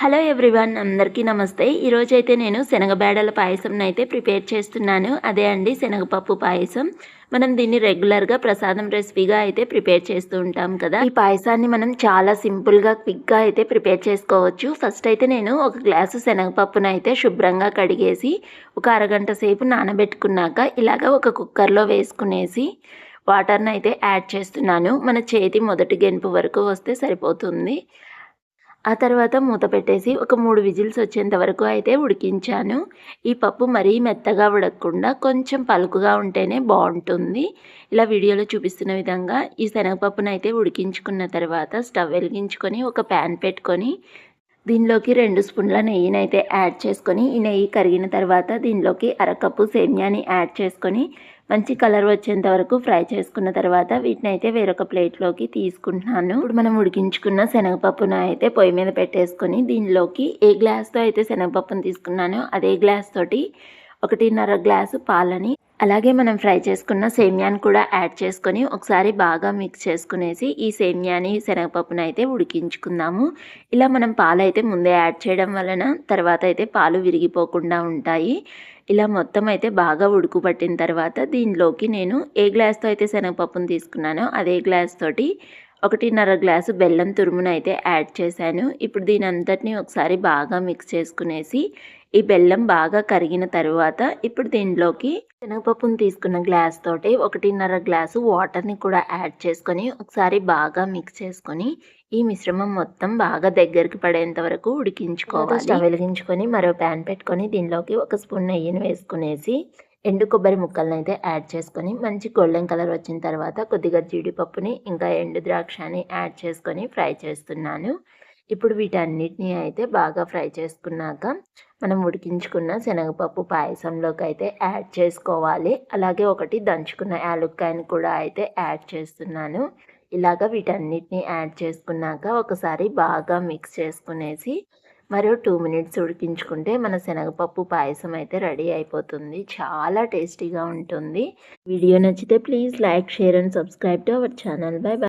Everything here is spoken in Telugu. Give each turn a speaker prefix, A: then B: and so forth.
A: హలో ఎవ్రీవన్ అందరికీ నమస్తే. ఈరోజు అయితే నేను శనగబేడల పాయసం అయితే ప్రిపేర్ చేస్తున్నాను. అదే అండి శనగపప్పు పాయసం. మనం దీన్ని రెగ్యులర్గా ప్రసాదం రెసిపీగా అయితే ప్రిపేర్ చేస్తూ ఉంటాం కదా. ఈ పాయసాన్ని మనం చాలా సింపుల్గా క్విక్గా అయితే ప్రిపేర్ చేసుకోవచ్చు. ఫస్ట్ అయితే నేను ఒక గ్లాసు శనగపప్పును అయితే శుభ్రంగా కడిగేసి ఒక అరగంట సేపు నానబెట్టుకున్నాక ఇలాగ ఒక కుక్కర్లో వేసుకునేసి వాటర్ని అయితే యాడ్ చేస్తున్నాను. మన చేతి మొదటి గెనుపు వరకు వస్తే సరిపోతుంది. ఆ తర్వాత మూత పెట్టేసి ఒక మూడు విజిల్స్ వచ్చేంత వరకు అయితే ఉడికించాను. ఈ పప్పు మరీ మెత్తగా ఉడకకుండా కొంచెం పలుకుగా ఉంటేనే బాగుంటుంది. ఇలా వీడియోలో చూపిస్తున్న విధంగా ఈ శనగపప్పును అయితే ఉడికించుకున్న తర్వాత స్టవ్ వెలిగించుకొని ఒక ప్యాన్ పెట్టుకొని దీనిలోకి రెండు స్పూన్ల నెయ్యిని అయితే యాడ్ చేసుకొని ఈ నెయ్యి కరిగిన తర్వాత దీనిలోకి అరకప్పు సేమ్యాని యాడ్ చేసుకొని మంచి కలర్ వచ్చేంత వరకు ఫ్రై చేసుకున్న తర్వాత వీటిని అయితే వేరొక ప్లేట్లోకి తీసుకుంటున్నాను. ఇప్పుడు మనం ఉడికించుకున్న శనగపప్పును అయితే పొయ్యి మీద పెట్టేసుకొని దీనిలోకి ఏ గ్లాస్తో అయితే శనగపప్పును తీసుకున్నానో అదే గ్లాస్ తోటి ఒకటిన్నర గ్లాసు పాలని అలాగే మనం ఫ్రై చేసుకున్న సేమ్యాని కూడా యాడ్ చేసుకొని ఒకసారి బాగా మిక్స్ చేసుకునేసి ఈ సేమ్యాని శనగపప్పును అయితే ఉడికించుకుందాము. ఇలా మనం పాలు అయితే ముందే యాడ్ చేయడం వలన తర్వాత అయితే పాలు విరిగిపోకుండా ఉంటాయి. ఇలా మొత్తం అయితే బాగా ఉడుకు పట్టిన తర్వాత దీనిలోకి నేను ఏ గ్లాస్తో అయితే శనగపప్పును తీసుకున్నానో అదే గ్లాస్ తోటి ఒకటిన్నర గ్లాసు బెల్లం తురుమును అయితే యాడ్ చేశాను. ఇప్పుడు దీని అంతటిని ఒకసారి బాగా మిక్స్ చేసుకునేసి ఈ బెల్లం బాగా కరిగిన తర్వాత ఇప్పుడు దీంట్లోకి శనగపప్పును తీసుకున్న గ్లాస్ తోటి ఒకటిన్నర గ్లాసు వాటర్ని కూడా యాడ్ చేసుకొని ఒకసారి బాగా మిక్స్ చేసుకొని ఈ మిశ్రమం మొత్తం బాగా దగ్గరికి పడేంత వరకు ఉడికించుకోవాలి. స్టవ్ వెలిగించుకొని మరో ప్యాన్ పెట్టుకొని దీనిలోకి ఒక స్పూన్ నెయ్యిని వేసుకునేసి ఎండు కొబ్బరి ముక్కలను అయితే యాడ్ చేసుకొని మంచి గోల్డెన్ కలర్ వచ్చిన తర్వాత కొద్దిగా జీడిపప్పుని ఇంకా ఎండు ద్రాక్షని యాడ్ చేసుకొని ఫ్రై చేస్తున్నాను. ఇప్పుడు వీటన్నిటిని అయితే బాగా ఫ్రై చేసుకున్నాక మనం ఉడికించుకున్న శనగపప్పు పాయసంలోకి అయితే యాడ్ చేసుకోవాలి. అలాగే ఒకటి దంచుకున్న యాలుక్కాయని కూడా అయితే యాడ్ చేస్తున్నాను. ఇలాగ వీటన్నిటిని యాడ్ చేసుకున్నాక ఒకసారి బాగా మిక్స్ చేసుకునేసి మరో టూ మినిట్స్ ఉడికించుకుంటే మన శనగపప్పు పాయసం అయితే రెడీ అయిపోతుంది. చాలా టేస్టీగా ఉంటుంది. వీడియో నచ్చితే please like share and subscribe to our channel. Bye bye.